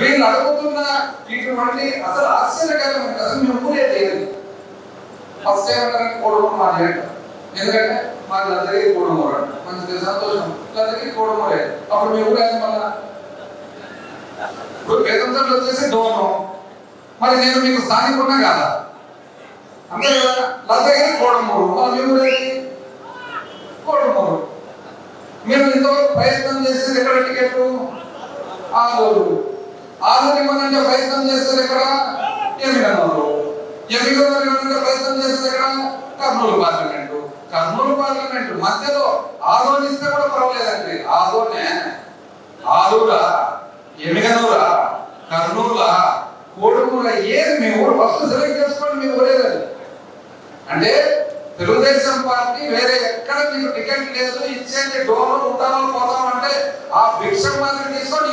వీళ్ళు అడుగుతున్న ఇటువంటి అసలు ఆశ్చర్యకరం అసలు మేము ఊరే లేదు. ఫస్ట్ టైం అంటే కోడమూరు మా చేయట ఎందుకంటే మాకు అందరికీ కోడమూరు అంట మంచిది సంతోషం. అందరికీ కోడమూరే అప్పుడు మీ ఊరే మళ్ళా ఇప్పుడు వేదంతులు వచ్చేసి దోమం మరి నేను మీకు స్థానికున్నా కదా? అంతే కదా? లద్దగిరి కోడమూరు మరి మీ ఊరేది కోడమూరు మీరు ఇంతవరకు ప్రయత్నం చేసేది ఎక్కడ టికెట్ ఆలూరు ఆలూరు ఇవ్వనంటే ప్రయత్నం చేస్తారు ఎక్కడ? ఎమిగనూరు ఎమిగనూరు ఇవ్వాలంటే ప్రయత్నం చేస్తారు ఎక్కడ? కర్నూలు పార్లమెంటు. కర్నూలు పార్లమెంటు మధ్యలో ఆదోని ఇస్తే కూడా పర్వాలేదండి. ఆదోనే ఆలూరా. ఎమిగనూరా కర్నూలా. కోడుకూర ఏది మీ ఊరు? ఫస్ట్ సెలెక్ట్ చేసుకోండి మీ ఊరేదండి అంటే తెలుగుదేశం పార్టీ వేరే ఎక్కడ మీకు టికెట్ లేదు ఇచ్చేది డోర్లు ఉంటామో పోతాం అంటే ఆ భిక్ష మాత్రం తీసుకొని